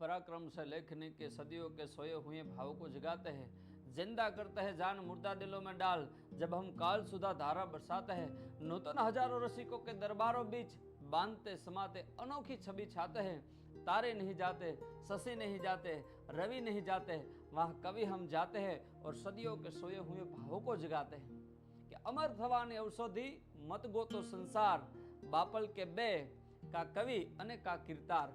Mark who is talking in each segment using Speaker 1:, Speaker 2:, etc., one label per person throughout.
Speaker 1: पराक्रम से लेखने के सदियों के सोए हुए भाव को जगाते हैं जिंदा करते हैं जान मुर्दा दिलों में डाल जब हम काल सुधा धारा बरसाते हैं नूतन हजारों रसिकों के दरबारों बीच बांधते समाते अनोखी छवि छाते हैं तारे नहीं जाते शशि नहीं जाते रवि नहीं जाते वहाँ कवि हम जाते हैं और सदियों के सोए हुए भावों को जगाते हैं કે અમર થવાની ઔષધિ મત ગોતો સંસાર બાપલ કે બે કા કવિ અને કા કીર્તાર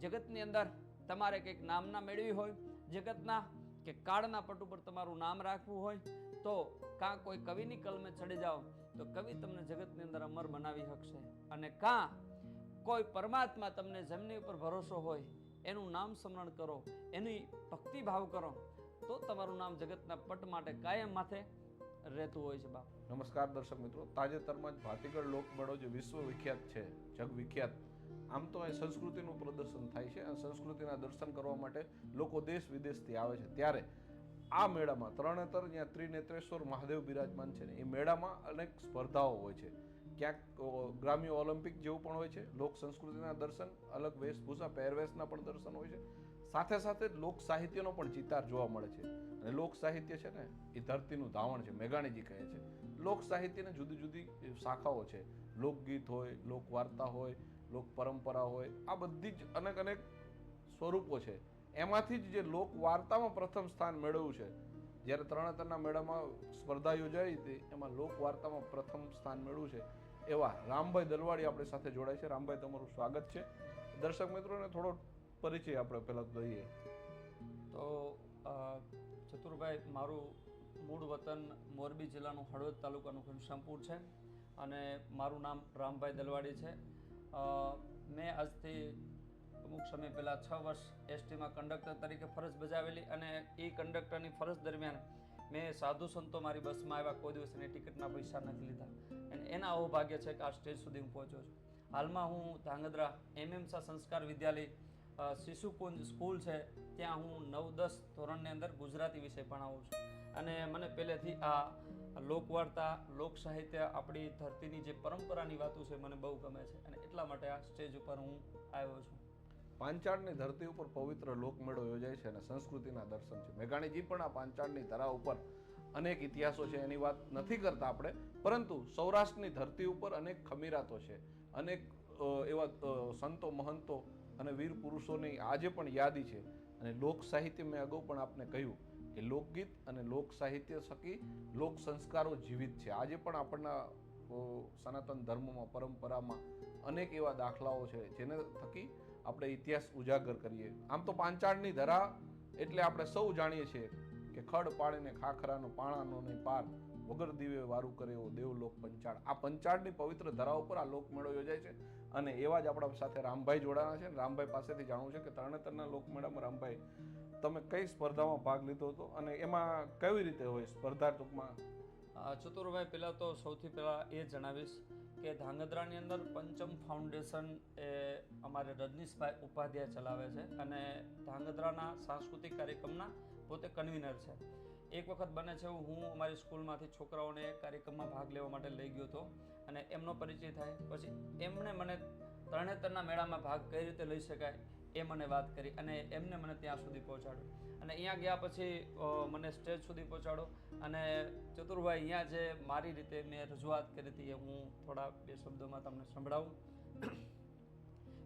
Speaker 1: જગતની અંદર તમારે કંઈક નામના મેળવી હોય, જગતના કે કાળના પટ ઉપર તમારું નામ રાખવું હોય, તો કાં કોઈ કવિની કલમે ચડી જાઓ, તો કવિ તમને જગતની અંદર અમર બનાવી શકશે. અને કાં કોઈ પરમાત્મા તમને જેમની ઉપર ભરોસો હોય, એનું નામ સ્મરણ કરો, એની ભક્તિભાવ કરો, તો તમારું નામ જગતના પટ માટે કાયમ માથે રહેતું હોય છે બાપ.
Speaker 2: નમસ્કાર દર્શક મિત્રો. તાજેતરમાં જ ભાતીગળ લોકમેળો જે વિશ્વ વિખ્યાત છે જગ વિખ્યાત આમ તો અહીં સંસ્કૃતિનું પ્રદર્શન થાય છે અને સંસ્કૃતિના દર્શન કરવા માટે લોકો દેશ વિદેશથી આવે છે. ત્યારે આ મેળામાં તરણેતર જ્યાં ત્રિનેત્રેશ્વર મહાદેવ બિરાજમાન છે ને, એ મેળામાં અનેક સ્પર્ધાઓ હોય છે. ક્યાંક ગ્રામ્ય ઓલિમ્પિક જેવું પણ હોય છે, લોક સંસ્કૃતિના દર્શન, અલગ વેશભૂષા, પહેરવેશના પણ દર્શન હોય છે. સાથે સાથે લોક સાહિત્યનો પણ ચિતાર જોવા મળે છે. અને લોક સાહિત્ય છે ને, એ ધરતીનું ધાવણ છે, મેઘાણીજી કહે છે. લોક સાહિત્યને જુદી જુદી શાખાઓ છે. લોકગીત હોય, લોકવાર્તા હોય લોક પરંપરા હોય, આ બધી જ અનેક અનેક સ્વરૂપો છે. એમાંથી જ જે લોક વાર્તામાં પ્રથમ સ્થાન મેળવ્યું છે. જ્યારે તરણેતરના મેળામાં સ્પર્ધા યોજાઈ હતી, એમાં લોક વાર્તામાં પ્રથમ સ્થાન મેળવ્યું છે. એવા રામભાઈ દલવાડી આપણી સાથે જોડાય છે. રામભાઈ, તમારું સ્વાગત છે. દર્શક મિત્રોને થોડો પરિચય આપણે પહેલાં દઈએ.
Speaker 1: તો ચતુરભાઈ, મારું મૂળ વતન મોરબી જિલ્લાનું હળવદ તાલુકાનું ઘનશ્યામપુર છે અને મારું નામ રામભાઈ દલવાડી છે. મેં આજથી અમુક સમય પહેલાં છ વર્ષ એસટીમાં કંડક્ટર તરીકે ફરજ બજાવેલી અને એ કંડક્ટરની ફરજ દરમિયાન મેં સાધુ સંતો મારી બસમાં આવ્યા, કોઈ દિવસ એની ટિકિટના પૈસા નથી લીધા. અને એના અહોભાગ્ય છે કે આ સ્ટેજ સુધી હું પહોંચ્યો છું. હાલમાં હું ધાંગધ્રા એમએમસા સંસ્કાર વિદ્યાલય શિશુકુંજ સ્કૂલ છે. ત્યાં હું નવ દસ ધોરણની અંદર ગુજરાતી વિષય ભણાવું છું. અને મને પહેલેથી આ લોકવાર્તા લોક સાહિત્ય આપણી ધરતીની જે પરંપરાની વાતો છે મને બહુ ગમે છે અને એટલા માટે આ સ્ટેજ ઉપર હું આવ્યો છું.
Speaker 2: પાંચાળની ધરતી ઉપર પવિત્ર લોકમેળો યોજાય છે અને સંસ્કૃતિના દર્શન છે. મેઘાણીજી પણ આ પાંચાળની ધરા ઉપર અનેક ઇતિહાસો છે, એની વાત નથી કરતા આપણે. પરંતુ સૌરાષ્ટ્રની ધરતી ઉપર અનેક ખમીરાતો છે, અનેક એવા સંતો, મહંતો અને વીર પુરુષોની આજે પણ યાદી છે. અને લોક સાહિત્ય મેં અગાઉ પણ આપને કહ્યું કે લોકગીત અને લોક સાહિત્ય સકી લોક સંસ્કારો જીવિત છે. આજે પણ આપણના સનાતન ધર્મમાં, પરંપરામાં અનેક એવા દાખલાઓ છે જેને થકી આપણે ઇતિહાસ ઉજાગર કરીએ. આમ તો પાંચાળની ધરા એટલે આપણે સૌ જાણીએ છીએ કે ખડ પાડીને ખાખરાનો, પાણાનો ને પાર વગર દીવે વારું કરે એવો દેવલોક પંચાળ. આ પંચાળની પવિત્ર ધરા ઉપર આ લોકમેળો યોજાય છે અને એવા જ આપણા સાથે રામભાઈ જોડાણા છે. રામભાઈ પાસેથી જાણવું છે કે તરણેતરના લોકમેળામાં રામભાઈ તમે કઈ સ્પર્ધામાં ભાગ લીધો હતો અને એમાં કેવી રીતે હોય સ્પર્ધા ટૂંકમાં
Speaker 1: ચતુરભાઈ, પહેલાં તો સૌથી પહેલાં એ જણાવીશ કે ધાંગધ્રાની અંદર પંચમ ફાઉન્ડેશન એ અમારે રજનીશભાઈ ઉપાધ્યાય ચલાવે છે અને ધાંગધ્રાના સાંસ્કૃતિક કાર્યક્રમના પોતે કન્વીનર છે. એક વખત બને છે હું અમારી સ્કૂલમાંથી છોકરાઓને કાર્યક્રમમાં ભાગ લેવા માટે લઈ ગયો હતો અને એમનો પરિચય થાય. પછી એમણે મને તરણેતરના મેળામાં ભાગ કઈ રીતે લઈ શકાય એ મને વાત કરી અને એમને મને ત્યાં સુધી પહોંચાડ્યો અને અહીંયા ગયા પછી અ, મને સ્ટેજ સુધી પહોંચાડો અને ચતુરભાઈ અહીંયા જે મારી રીતે મેં રજૂઆત કરી હતી એ હું થોડા બે શબ્દોમાં તમને સંભળાવું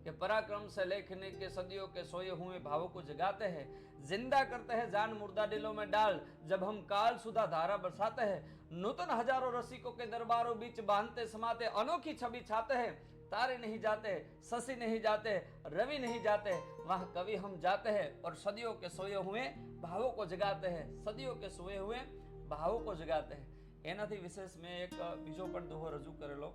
Speaker 1: कि पराक्रम से लेखने के सदियों के सोए हुए भावों को जगाते हैं जिंदा करते हैं जान मुर्दा दिलों में डाल जब हम काल सुधा धारा बरसाते हैं नूतन हजारों रसिकों के दरबारों बीच बांधते समाते अनोखी छवि छाते हैं तारे नहीं जाते शशि नहीं जाते रवि नहीं जाते वहां कवि हम जाते हैं और सदियों के सोए हुए भावों को जगाते हैं सदियों के सोए हुए भावों को जगाते हैं એનાથી વિશેષ મેં એક બીજો પણ દોહો રજૂ કરેલો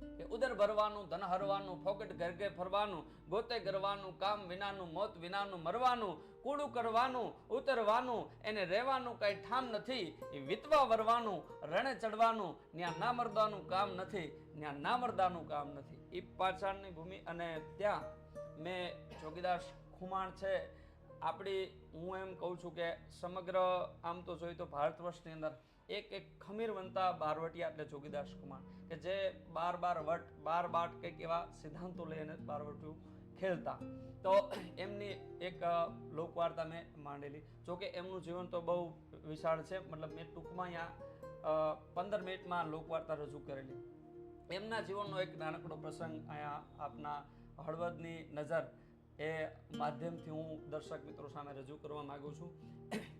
Speaker 1: કે ઉદર ભરવાનું, ધન હરવાનું ફોકટ ઘર ફરવાનું, ગોતે ગરવાનું, કામ વિનાનું, મોત વિનાનું, મરવાનું, કૂડું કરવાનું, ઉતરવાનું, એને રહેવાનું કઈ ઠામ નથી, એ વિતવા વરવાનું, રણે ચડવાનું ત્યાં ના મરદાનું કામ નથી ત્યાં ના મરદાનું કામ નથી. એ પાછળની ભૂમિ અને ત્યાં મેં જોગીદાસ ખુમાણ છે. આપણી હું એમ કહું છું કે સમગ્ર આમ તો જોઈએ તો ભારત વર્ષની અંદર એક એક ખમીરવંતા બારવટિયા એટલે જોગીદાસ કુમાર, કે જે બાર બાર વટ, બાર બાટ કંઈક એવા સિદ્ધાંતો લઈને બારવટિયું ખેલતા. તો એમની એક લોકવાર્તા મેં માંડેલી. જોકે એમનું જીવન તો બહુ વિશાળ છે, મતલબ મેં ટૂંકમાં અહીંયા પંદર મિનિટમાં લોકવાર્તા રજૂ કરેલી. એમના જીવનનો એક નાનકડો પ્રસંગ અહીંયા આપના હળવદની નજર એ માધ્યમથી હું દર્શક મિત્રો સામે રજૂ કરવા માગું છું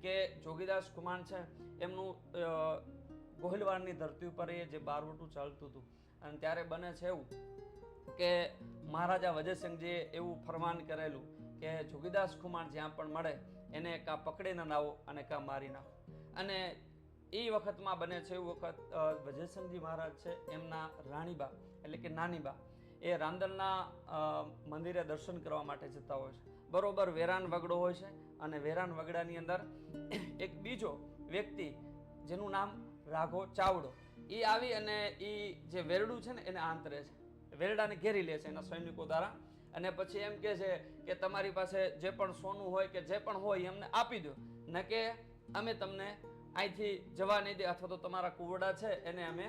Speaker 1: કે જોગીદાસ કુમાર છે, એમનું ગોહિલવાડની ધરતી ઉપર એ જે બારવટું ચાલતું હતું અને ત્યારે બને છે એવું કે મહારાજા વજયસિંહજીએ એવું ફરમાન કરેલું કે જોગીદાસ કુમાર જ્યાં પણ મળે એને કાં પકડીને લાવો અને કાં મારી નાખો. અને એ વખતમાં બને છે એવું વખત વજયસિંહજી મહારાજ છે, એમના રાણીબા એટલે કે નાનીબા એ રાંદલના મંદિરે દર્શન કરવા માટે જતા હોય છે. બરોબર વેરાન વગડો હોય છે અને વેરાન વગડાની અંદર એક બીજો વ્યક્તિ જેનું નામ રાઘો ચાવડો, એ આવી અને એ જે વેરડું છે ને એને આંતરે છે. વેરડાને ઘેરી લે છે એના સૈનિકો દ્વારા અને પછી એમ કહે છે કે તમારી પાસે જે પણ સોનું હોય કે જે પણ હોય એમને આપી દો. ન કે અમે તમને અહીંથી જવા નહીં દે અથવા તો તમારા કુવડા છે એને અમે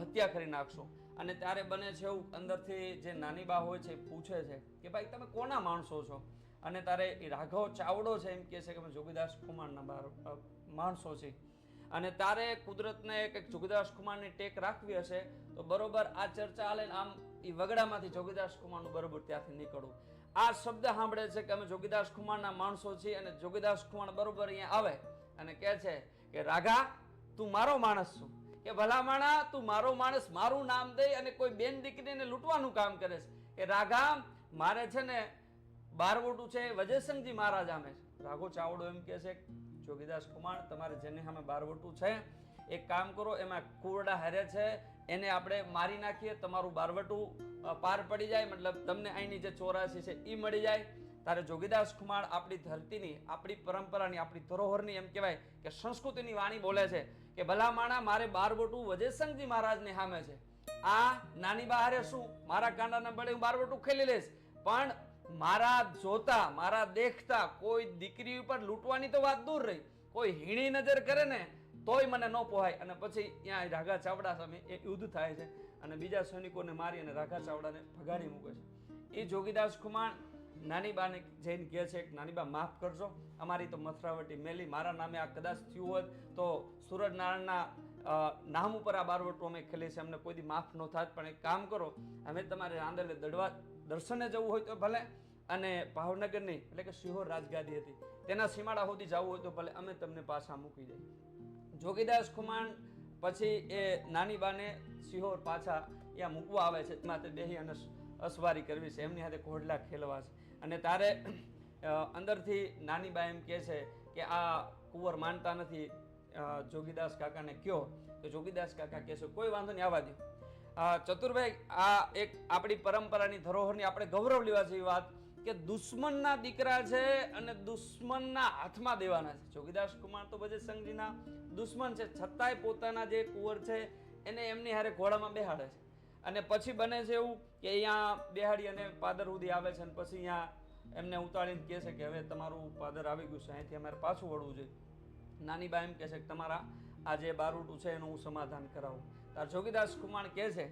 Speaker 1: હત્યા કરી નાખશું. અને ત્યારે બને છે એવું અંદરથી જે નાની બા હોય છે એ પૂછે છે કે ભાઈ, તમે કોના માણસો છો? અને તારે એ રાઘવ ચાવડો છે એમ કહે છે કે, અમે જોગીદાસ કુમારના બાર માણસો છે અને તારે કુદરતને કંઈક જોગીદાસ કુમારની ટેક રાખવી હશે, તો બરોબર આ ચર્ચા હાલે આમ એ વગડામાંથી જોગીદાસ કુમારનું બરોબર ત્યાંથી નીકળવું. આ શબ્દ સાંભળે છે કે, અમે જોગીદાસ કુમારના માણસો છીએ અને જોગીદાસ કુમાર બરોબર અહીંયા આવે. અને કહે છે કે, રાઘા, તું મારો માણસ છું. કે ભલામાણા, તું મારો માણસ, મારું નામ દઈ અને કોઈ બેન દીકરીને લૂંટવાનું કામ કરે છે. કે રાઘા મારે છે ને બારવોટું છે વજયસંગજી મહારાજ આમે છે. રાઘો ચાવડો એમ કહે છે, જોગીદાસ કુમાર, તમારે જેને સામે બારવોટું છે, એક કામ કરો, એમાં કુરડા હરે છે, એને આપણે મારી નાખીએ, તમારું બારવટું પાર પડી જાય, મતલબ તમને અહીંની જે ચોરાસી છે એ મળી જાય. તારે જોગીદાસ કુમાર આપણી ધરતીની, આપણી પરંપરાની, આપણી ધરોહરની એમ કહેવાય કે સંસ્કૃતિની વાણી બોલે છે. કે ભલામાણા મારે મારે બોટું વજયસંગજી મહારાજની સામે છે. આ નાની બહારે શું? મારા કાંડાના બળે હું બારવટું ખેલી લઈશ. પણ મારા જોતા, મારા દેખતા કોઈ દીકરી ઉપર લૂંટવાની તો વાત દૂર રહી. કોઈ હીણી નજર કરે ને, તોય મને ન પોહાય. અને પછી ત્યાં રાઘા ચાવડા સામે એ યુદ્ધ થાય છે. અને બીજા સૈનિકોને મારી અને રાઘા ચાવડાને ભગાડી મૂકે છે. એ જોગીદાસ કુમાર નાની બાને જઈને કહે છે કે, નાની બા, માફ કરજો. અમારી તો મથરાવટી મેલી. મારા નામે આ કદાચ થયું હોત તો સૂરજનારાયણના નામ ઉપર આ બારવટું અમે ખેલી છે. અમને કોઈ દી માફ ન થાત. પણ એક કામ કરો, અમે તમારે રાંદલે દડવા, દર્શને જવું હોય તો ભલે અને ભાવનગરની, એટલે કે સિહોર રાજગાદી હતી, તેના સીમાડા સુધી જવું હોય તો ભલે અમે તમને પાછા મૂકી દઈએ. જોગીદાસ ખુમાણ પછી એ નાની બાને સિહોર પાછા ત્યાં મૂકવા આવે છે. માત્ર દેહી અને અસવારી કરવી છે. એમની સાથે ઘોડલા ખેલવા છે. અને તારે અંદરથી નાની બા એમ કહે છે કે આ કુંવર માનતા નથી. જોગીદાસ કાકાને કયો. તો જોગીદાસ કાકા કહેશે કોઈ વાંધો નહીં, આવવા દો. ચતુરભાઈ, આ એક આપણી પરંપરાની ધરોહરની આપણે ગૌરવ લેવા જેવી વાત કે દુશ્મનના દીકરા છે અને દુશ્મનના હાથમાં દેવાના છે. જોગીદાસ કુમાર તો બજે સંઘજીના દુશ્મન છે. છતાંય પોતાના જે કુંવર છે, એને એમની હારે ઘોડામાં બેહાડે છે. અને પછી બને છે એવું કે અહીંયા બેહાડી અને પાદર સુધી આવે છે અને પછી અહીંયા એમને ઉતાળીને કહે છે કે હવે તમારું પાદર આવી ગયું છે, અહીંથી અમારે પાછું વળવું જોઈએ નાની બા એમ કહે છે કે તમારા આ જે બારૂટું છે એનું હું સમાધાન કરાવું. તાર જોગીદાસ કુમાર કહે છે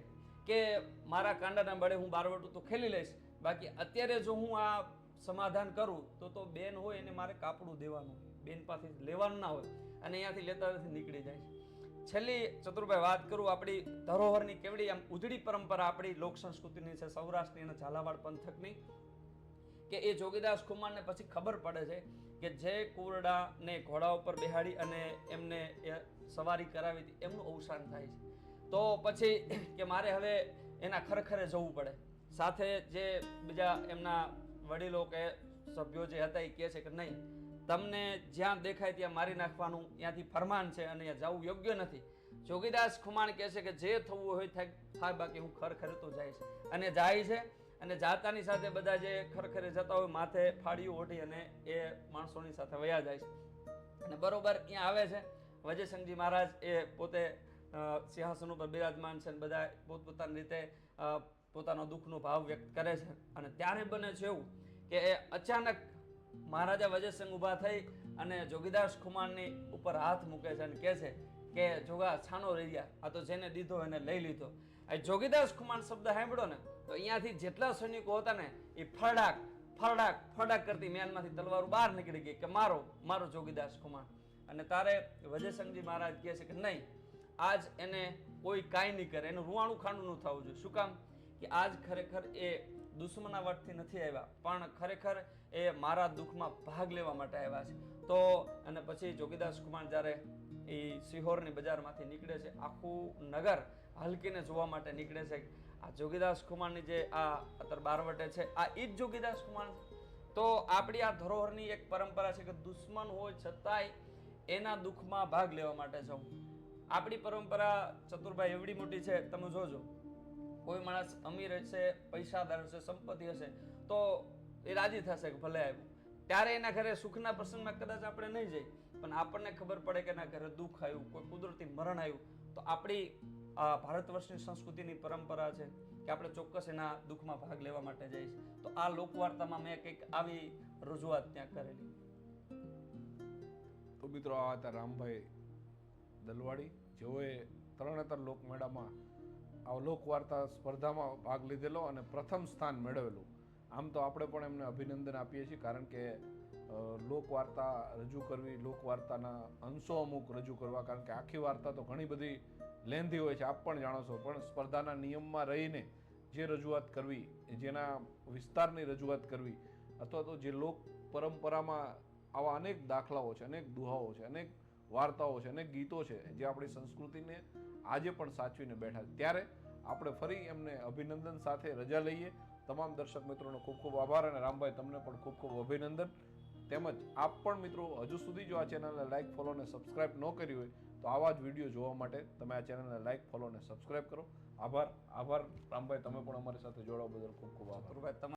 Speaker 1: કે મારા કાંડાના બળે હું બારવટું તો ખેલી લઈશ, બાકી અત્યારે જો હું આ સમાધાન કરું તો તો બેન હોય એને મારે કાપડું દેવાનું, બેન પાસેથી લેવાનું ના હોય અને અહીંયાથી લેતા નીકળી જાય. છે છેલ્લી ચતુરભાઈ, વાત કરું આપણી ધરોહરની કેવડી આમ ઉજળી પરંપરા આપણી લોક સંસ્કૃતિની છે, સૌરાષ્ટ્રની અને ઝાલાવાડ પંથકની, કે એ જોગીદાસ કુમારને પછી ખબર પડે છે કે જે કુરડાને ઘોડા ઉપર બેહાડી અને એમને સવારી કરાવી હતી, એમનું અવસાન થાય છે. તો પછી કે મારે હવે એના ખરેખરે જવું પડે. સાથે જે બીજા એમના વડીલો કે સભ્યો જે હતા એ કહે છે કે નહીં તમને જ્યાં દેખાય ત્યાં મારી નાખવાનું ત્યાંથી ફરમાન છે અને અહીંયા જવું યોગ્ય નથી. જોગીદાસ ખુમાણ કહે છે કે જે થવું હોય થાય બાકી હું ખરખરે તો જાય છે. અને જાય છે અને જાતાની સાથે બધા જે ખરેખરે જતા હોય, માથે ફાળીઓ ઓઢી અને એ માણસોની સાથે વયા જાય છે. અને બરોબર અહીંયા આવે છે. વજયસંગજી મહારાજ એ પોતે સિંહાસન ઉપર બિરાજમાન છે અને બધા પોતપોતાની રીતે પોતાનો દુઃખનો ભાવ વ્યક્ત કરે છે. અને ત્યારે બને છે એવું કે એ અચાનક મહારાજા વજયસિંહ ઊભા થઈ અને જોગીદાસ ખુમારની ઉપર હાથ મૂકે છે અને કહે છે કે, જોગા, છાનો રહી ગયા આ તો જેને દીધો એને લઈ લીધો. આ જોગીદાસ ખુમાન શબ્દ સાંભળ્યો ને, તો અહીંયાથી જેટલા સૈનિકો હતા ને, એ ફળડાક ફરડાક ફરડાક કરતી મેનમાંથી તલવારો બહાર નીકળી ગઈ કે, મારો મારો જોગીદાસ કુમાર અને તારે વજયસંગજી મહારાજ કહે છે કે, નહીં, આજ એને કોઈ કાંઈ નહીં કરે, એનું રૂવાણું ખાંડું ન થવું જોઈએ. શું કામ? કે આજ ખરેખર એ દુશ્મના વટથી નથી આવ્યા, પણ ખરેખર એ મારા દુઃખમાં ભાગ લેવા માટે આવ્યા છે. તો અને પછી જોગીદાસ કુમાર જ્યારે એ સિહોરની બજારમાંથી નીકળે છે, આખું નગર હલકીને જોવા માટે નીકળે છે. આ જોગીદાસ કુમારની જે આ અત્યારે બારવટે છે, આ એ જ જોગીદાસ કુમાર તો આપણી આ ધરોહરની એક પરંપરા છે કે દુશ્મન હોય છતાંય એના દુઃખમાં ભાગ લેવા માટે જવું આપણી પરંપરા ચતુરભાઈ એવડી મોટી છે, તમે જોજો. કોઈ માણસ અમીર હશે, પૈસાદાર હશે, સંપત્તિ હશે, તો એ રાજી થશે કે ભલે આવ્યું. ત્યારે એના ઘરે સુખના પ્રસંગમાં કદાચ આપણે નહીં જઈ, પણ આપણને ખબર પડે કે એના ઘરે દુઃખ આવ્યું, કોઈ કુદરતી મરણ આવ્યું, તો આપણી ભારત વર્ષની સંસ્કૃતિની પરંપરા છે કે આપણે ચોક્કસ એના દુઃખમાં ભાગ લેવા માટે જઈશ. તો આ લોકવાર્તામાં મેં કંઈક આવી રજૂઆત ત્યાં કરેલી.
Speaker 2: તો મિત્રો, આ હતા રામભાઈ દલવાડી, જેઓએ તરણેતર લોકમેળામાં આ લોકવાર્તા સ્પર્ધામાં ભાગ લીધેલો અને પ્રથમ સ્થાન મેળવેલું. આમ તો આપણે પણ એમને અભિનંદન આપીએ છીએ, કારણ કે લોકવાર્તા રજૂ કરવી, લોકવાર્તાના અંશો અમુક રજૂ કરવા, કારણ કે આખી વાર્તા તો ઘણી બધી લેન્ધી હોય છે, આપ પણ જાણો છો. પણ સ્પર્ધાના નિયમમાં રહીને જે રજૂઆત કરવી, જેના વિસ્તારની રજૂઆત કરવી, અથવા તો જે લોક પરંપરામાં આવા અનેક દાખલાઓ છે, અનેક દુહાઓ છે, અનેક વાર્તાઓ છે અનેક ગીતો છે જે આપણી સંસ્કૃતિને આજે પણ સાચવીને બેઠા ત્યારે આપણે ફરી એમને અભિનંદન સાથે રજા લઈએ. તમામ દર્શક મિત્રોનો ખૂબ ખૂબ આભાર અને રામભાઈ, તમને પણ ખૂબ ખૂબ અભિનંદન. તેમજ આપ પણ મિત્રો હજુ સુધી જો આ ચેનલને લાઇક ફોલો અને સબસ્ક્રાઇબ ન કરી હોય, તો આવા જ વીડિયો જોવા માટે તમે આ ચેનલને લાઇક ફોલો અને સબસ્ક્રાઇબ કરો. આભાર આભાર. રામભાઈ, તમે પણ અમારી સાથે જોડાવા બદલ ખૂબ ખૂબ આભાર.